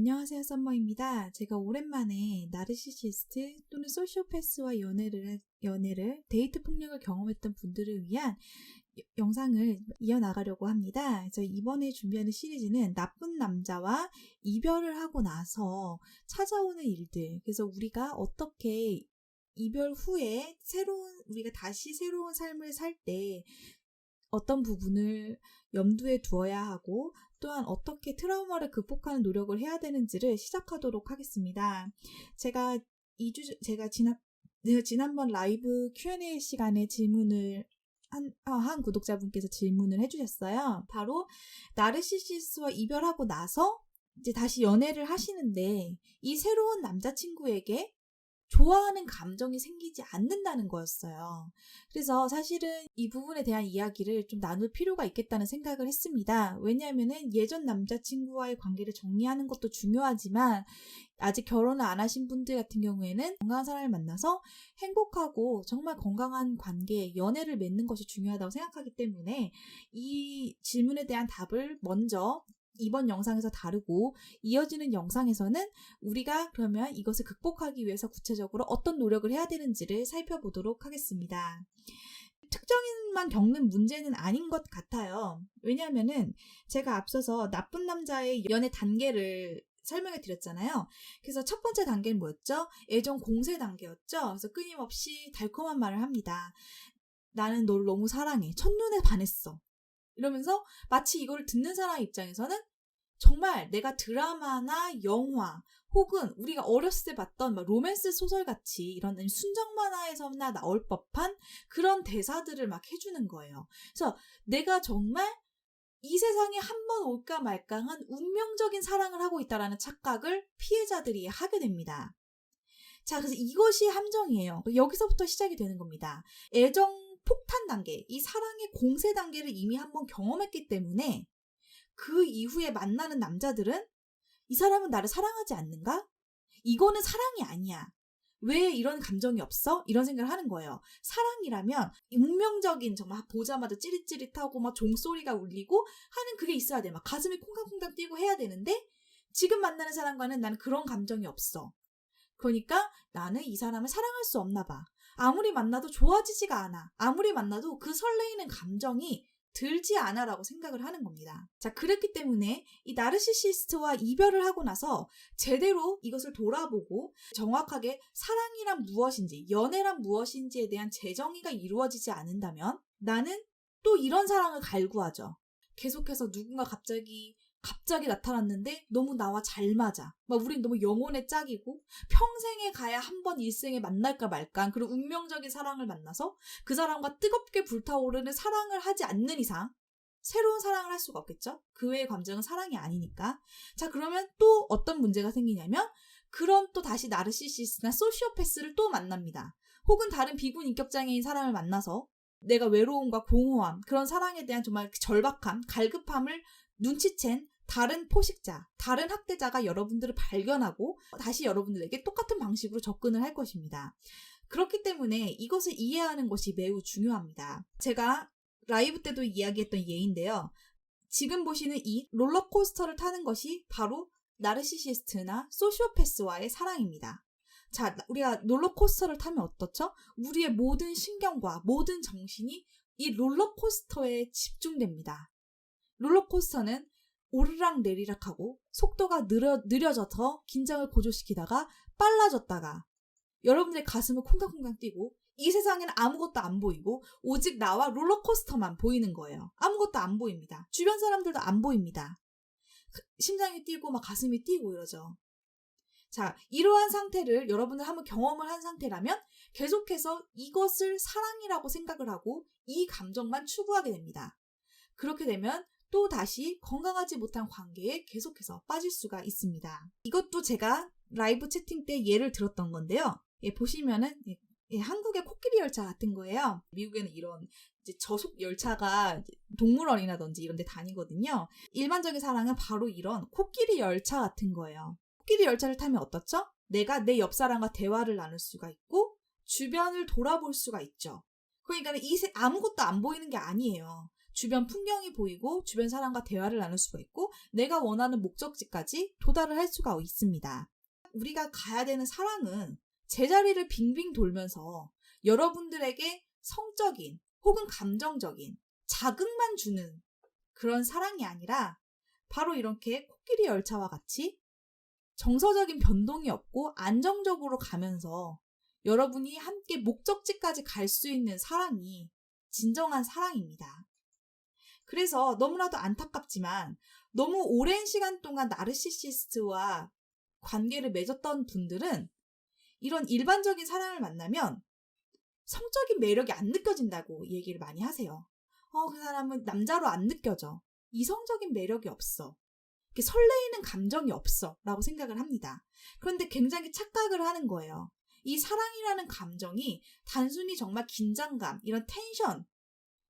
안녕하세요, 썸머입니다. 제가 오랜만에 나르시시스트 또는 소시오패스와 연애를, 연애를, 데이트 폭력을 경험했던 분들을 위한 여- 영상을 이어나가려고 합니다. 그래서 이번에 준비하는 시리즈는 나쁜 남자와 이별을 하고 나서 찾아오는 일들. 그래서 우리가 어떻게 이별 후에 새로운, 우리가 다시 새로운 삶을 살 때 어떤 부분을 염두에 두어야 하고 또한 어떻게 트라우마를 극복하는 노력을 해야 되는지를 시작하도록 하겠습니다. 제가 2주, 제가 지난, 제가 지난번 라이브 Q&A 시간에 질문을 한, 아, 한 구독자분께서 질문을 해주셨어요. 바로, 나르시시스와 이별하고 나서 이제 다시 연애를 하시는데, 이 새로운 남자친구에게 좋아하는 감정이 생기지 않는다는 거였어요. 그래서 사실은 이 부분에 대한 이야기를 좀 나눌 필요가 있겠다는 생각을 했습니다. 왜냐하면은 예전 남자친구와의 관계를 정리하는 것도 중요하지만 아직 결혼을 안 하신 분들 같은 경우에는 건강한 사람을 만나서 행복하고 정말 건강한 관계, 연애를 맺는 것이 중요하다고 생각하기 때문에 이 질문에 대한 답을 먼저 이번 영상에서 다루고 이어지는 영상에서는 우리가 그러면 이것을 극복하기 위해서 구체적으로 어떤 노력을 해야 되는지를 살펴보도록 하겠습니다. 특정인만 겪는 문제는 아닌 것 같아요. 왜냐하면은 제가 앞서서 나쁜 남자의 연애 단계를 설명해 드렸잖아요. 그래서 첫 번째 단계는 뭐였죠? 애정 공세 단계였죠. 그래서 끊임없이 달콤한 말을 합니다. 나는 널 너무 사랑해. 첫눈에 반했어. 이러면서 마치 이걸 듣는 사람 입장에서는 정말 내가 드라마나 영화 혹은 우리가 어렸을 때 봤던 막 로맨스 소설 같이 이런 순정 만화에서나 나올 법한 그런 대사들을 막 해주는 거예요. 그래서 내가 정말 이 세상에 한 번 올까 말까한 운명적인 사랑을 하고 있다라는 착각을 피해자들이 하게 됩니다. 자, 그래서 이것이 함정이에요. 여기서부터 시작이 되는 겁니다. 애정 폭탄 단계, 이 사랑의 공세 단계를 이미 한번 경험했기 때문에 그 이후에 만나는 남자들은 이 사람은 나를 사랑하지 않는가? 이거는 사랑이 아니야. 왜 이런 감정이 없어? 이런 생각을 하는 거예요. 사랑이라면 운명적인 정말 보자마자 찌릿찌릿하고 막 종소리가 울리고 하는 그게 있어야 돼. 막 가슴이 콩닥콩닥 뛰고 해야 되는데 지금 만나는 사람과는 나는 그런 감정이 없어. 그러니까 나는 이 사람을 사랑할 수 없나 봐. 아무리 만나도 좋아지지가 않아. 아무리 만나도 그 설레이는 감정이 들지 않아라고 생각을 하는 겁니다. 자, 그렇기 때문에 이 나르시시스트와 이별을 하고 나서 제대로 이것을 돌아보고 정확하게 사랑이란 무엇인지, 연애란 무엇인지에 대한 재정의가 이루어지지 않는다면 나는 또 이런 사랑을 갈구하죠. 계속해서 누군가 갑자기 갑자기 나타났는데 너무 나와 잘 맞아. 막 우린 너무 영혼의 짝이고 평생에 가야 한 번 일생에 만날까 말까 그런 운명적인 사랑을 만나서 그 사람과 뜨겁게 불타오르는 사랑을 하지 않는 이상 새로운 사랑을 할 수가 없겠죠? 그 외의 감정은 사랑이 아니니까. 자, 그러면 또 어떤 문제가 생기냐면 그럼 또 다시 나르시시스나 소시오패스를 또 만납니다. 혹은 다른 비군 인격장애인 사람을 만나서 내가 외로움과 공허함, 그런 사랑에 대한 정말 절박함, 갈급함을 눈치챈 다른 포식자, 다른 학대자가 여러분들을 발견하고 다시 여러분들에게 똑같은 방식으로 접근을 할 것입니다. 그렇기 때문에 이것을 이해하는 것이 매우 중요합니다. 제가 라이브 때도 이야기했던 예인데요. 지금 보시는 이 롤러코스터를 타는 것이 바로 나르시시스트나 소시오패스와의 사랑입니다. 자, 우리가 롤러코스터를 타면 어떻죠? 우리의 모든 신경과 모든 정신이 이 롤러코스터에 집중됩니다. 롤러코스터는 오르락 내리락하고 속도가 느려, 느려져서 긴장을 고조시키다가 빨라졌다가 여러분들의 가슴을 콩닥콩닥 뛰고 이 세상에는 아무것도 안 보이고 오직 나와 롤러코스터만 보이는 거예요. 아무것도 안 보입니다. 주변 사람들도 안 보입니다. 심장이 뛰고 막 가슴이 뛰고 이러죠. 자, 이러한 상태를 여러분들 한번 경험을 한 상태라면 계속해서 이것을 사랑이라고 생각을 하고 이 감정만 추구하게 됩니다. 그렇게 되면 또 다시 건강하지 못한 관계에 계속해서 빠질 수가 있습니다. 이것도 제가 라이브 채팅 때 예를 들었던 건데요. 예, 보시면은 예, 예, 한국의 코끼리 열차 같은 거예요. 미국에는 이런 저속 열차가 동물원이라든지 이런 데 다니거든요. 일반적인 사랑은 바로 이런 코끼리 열차 같은 거예요. 코끼리 열차를 타면 어떻죠? 내가 내 옆 사람과 대화를 나눌 수가 있고 주변을 돌아볼 수가 있죠. 그러니까 이 세, 아무것도 안 보이는 게 아니에요. 주변 풍경이 보이고 주변 사람과 대화를 나눌 수가 있고 내가 원하는 목적지까지 도달을 할 수가 있습니다. 우리가 가야 되는 사랑은 제자리를 빙빙 돌면서 여러분들에게 성적인 혹은 감정적인 자극만 주는 그런 사랑이 아니라 바로 이렇게 코끼리 열차와 같이 정서적인 변동이 없고 안정적으로 가면서 여러분이 함께 목적지까지 갈 수 있는 사랑이 진정한 사랑입니다. 그래서 너무나도 안타깝지만 너무 오랜 시간 동안 나르시시스트와 관계를 맺었던 분들은 이런 일반적인 사랑을 만나면 성적인 매력이 안 느껴진다고 얘기를 많이 하세요. 어, 그 사람은 남자로 안 느껴져. 이성적인 매력이 없어. 설레이는 감정이 없어. 라고 생각을 합니다. 그런데 굉장히 착각을 하는 거예요. 이 사랑이라는 감정이 단순히 정말 긴장감, 이런 텐션,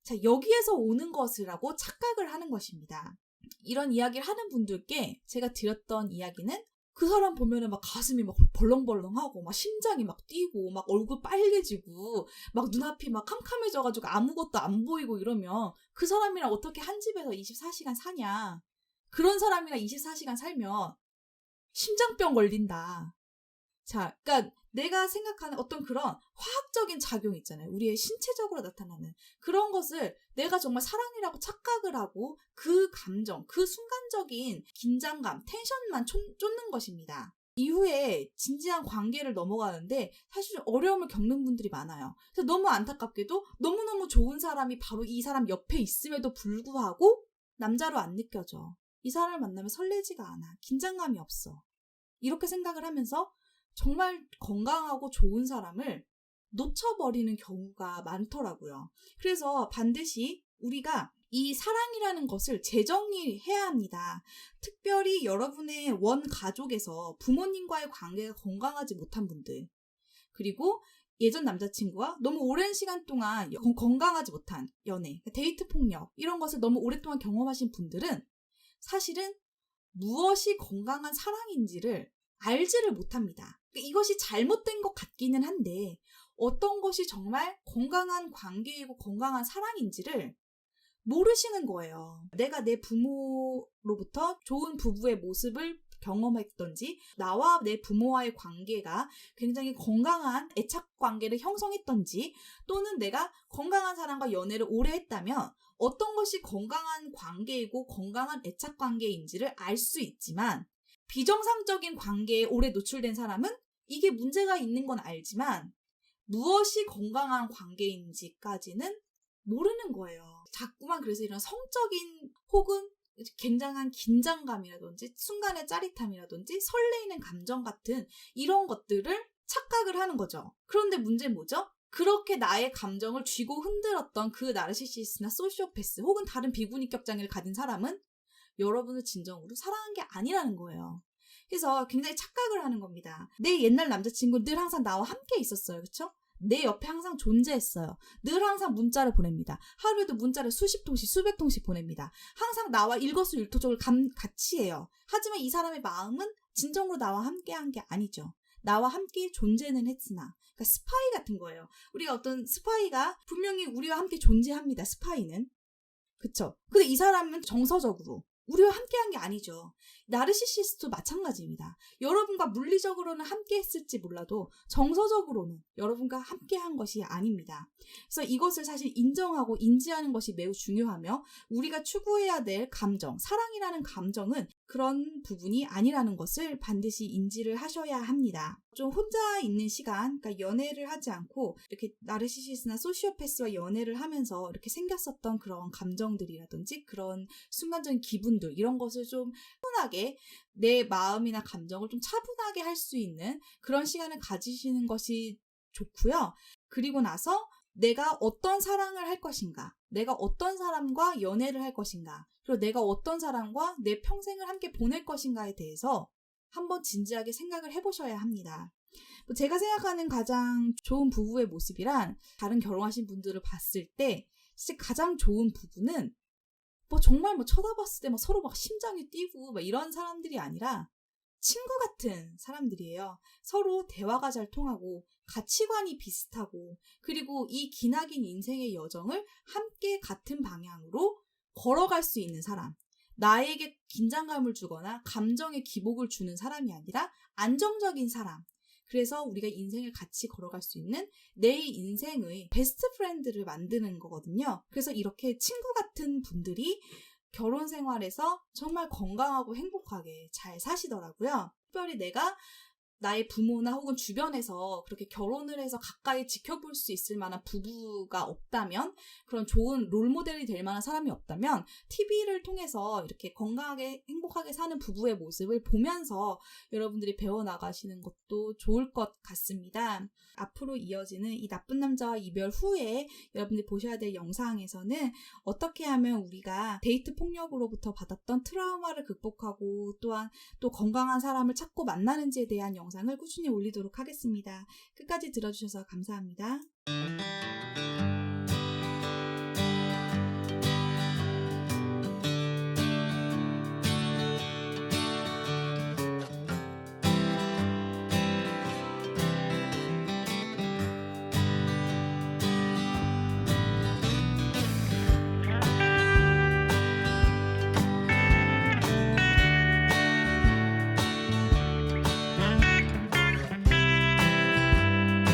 자, 여기에서 오는 것이라고 착각을 하는 것입니다. 이런 이야기를 하는 분들께 제가 드렸던 이야기는 그 사람 보면은 막 가슴이 막 벌렁벌렁하고 막 심장이 막 뛰고 막 얼굴 빨개지고 막 눈앞이 막 캄캄해져가지고 아무것도 안 보이고 이러면 그 사람이랑 어떻게 한 집에서 24시간 사냐. 그런 사람이랑 24시간 살면 심장병 걸린다. 자, 그러니까 내가 생각하는 어떤 그런 화학적인 작용 있잖아요. 우리의 신체적으로 나타나는 그런 것을 내가 정말 사랑이라고 착각을 하고 그 감정, 그 순간적인 긴장감, 텐션만 쫓는 것입니다. 이후에 진지한 관계를 넘어가는데 사실 어려움을 겪는 분들이 많아요. 그래서 너무 안타깝게도 너무너무 좋은 사람이 바로 이 사람 옆에 있음에도 불구하고 남자로 안 느껴져. 이 사람을 만나면 설레지가 않아. 긴장감이 없어. 이렇게 생각을 하면서 정말 건강하고 좋은 사람을 놓쳐버리는 경우가 많더라고요. 그래서 반드시 우리가 이 사랑이라는 것을 재정의해야 합니다. 특별히 여러분의 원 가족에서 부모님과의 관계가 건강하지 못한 분들, 그리고 예전 남자친구와 너무 오랜 시간 동안 건강하지 못한 연애, 데이트 폭력, 이런 것을 너무 오랫동안 경험하신 분들은 사실은 무엇이 건강한 사랑인지를 알지를 못합니다. 그러니까 이것이 잘못된 것 같기는 한데 어떤 것이 정말 건강한 관계이고 건강한 사랑인지를 모르시는 거예요. 내가 내 부모로부터 좋은 부부의 모습을 경험했던지, 나와 내 부모와의 관계가 굉장히 건강한 애착 관계를 형성했던지, 또는 내가 건강한 사람과 연애를 오래 했다면, 어떤 것이 건강한 관계이고 건강한 애착 관계인지를 알 수 있지만, 비정상적인 관계에 오래 노출된 사람은 이게 문제가 있는 건 알지만 무엇이 건강한 관계인지까지는 모르는 거예요. 자꾸만 그래서 이런 성적인 혹은 굉장한 긴장감이라든지 순간의 짜릿함이라든지 설레이는 감정 같은 이런 것들을 착각을 하는 거죠. 그런데 문제는 뭐죠? 그렇게 나의 감정을 쥐고 흔들었던 그 나르시시스나 소시오패스 혹은 다른 비군인격 장애를 가진 사람은 여러분을 진정으로 사랑한 게 아니라는 거예요. 그래서 굉장히 착각을 하는 겁니다. 내 옛날 남자친구 늘 항상 나와 함께 있었어요. 그쵸? 내 옆에 항상 존재했어요. 늘 항상 문자를 보냅니다. 하루에도 문자를 수십 통씩, 수백 통씩 보냅니다. 항상 나와 일거수일투족을 같이 해요. 하지만 이 사람의 마음은 진정으로 나와 함께 한 게 아니죠. 나와 함께 존재는 했으나. 그러니까 스파이 같은 거예요. 우리가 어떤 스파이가 분명히 우리와 함께 존재합니다. 스파이는. 그쵸? 근데 이 사람은 정서적으로 우리와 함께한 게 아니죠. 나르시시스트도 마찬가지입니다. 여러분과 물리적으로는 함께 했을지 몰라도 정서적으로는 여러분과 함께 한 것이 아닙니다. 그래서 이것을 사실 인정하고 인지하는 것이 매우 중요하며 우리가 추구해야 될 감정, 사랑이라는 감정은 그런 부분이 아니라는 것을 반드시 인지를 하셔야 합니다. 좀 혼자 있는 시간, 그러니까 연애를 하지 않고 이렇게 나르시시스나 소시오패스와 연애를 하면서 이렇게 생겼었던 그런 감정들이라든지 그런 순간적인 기분들 이런 것을 좀 차분하게 내 마음이나 감정을 좀 차분하게 할 수 있는 그런 시간을 가지시는 것이 좋고요. 그리고 나서 내가 어떤 사랑을 할 것인가, 내가 어떤 사람과 연애를 할 것인가, 그리고 내가 어떤 사람과 내 평생을 함께 보낼 것인가에 대해서 한번 진지하게 생각을 해보셔야 합니다. 뭐 제가 생각하는 가장 좋은 부부의 모습이란 다른 결혼하신 분들을 봤을 때 가장 좋은 부부는 뭐 정말 뭐 쳐다봤을 때 막 서로 막 심장이 뛰고 막 이런 사람들이 아니라 친구 같은 사람들이에요. 서로 대화가 잘 통하고 가치관이 비슷하고 그리고 이 기나긴 인생의 여정을 함께 같은 방향으로 걸어갈 수 있는 사람. 나에게 긴장감을 주거나 감정에 기복을 주는 사람이 아니라 안정적인 사람. 그래서 우리가 인생을 같이 걸어갈 수 있는 내 인생의 베스트 프렌드를 만드는 거거든요. 그래서 이렇게 친구 같은 분들이 결혼 생활에서 정말 건강하고 행복하게 잘 사시더라고요. 특별히 내가 나의 부모나 혹은 주변에서 그렇게 결혼을 해서 가까이 지켜볼 수 있을 만한 부부가 없다면 그런 좋은 롤모델이 될 만한 사람이 없다면 TV를 통해서 이렇게 건강하게 행복하게 사는 부부의 모습을 보면서 여러분들이 배워나가시는 것도 좋을 것 같습니다. 앞으로 이어지는 이 나쁜 남자와 이별 후에 여러분들이 보셔야 될 영상에서는 어떻게 하면 우리가 데이트 폭력으로부터 받았던 트라우마를 극복하고 또한 또 건강한 사람을 찾고 만나는지에 대한 영상을 꾸준히 올리도록 하겠습니다. 끝까지 들어주셔서 감사합니다.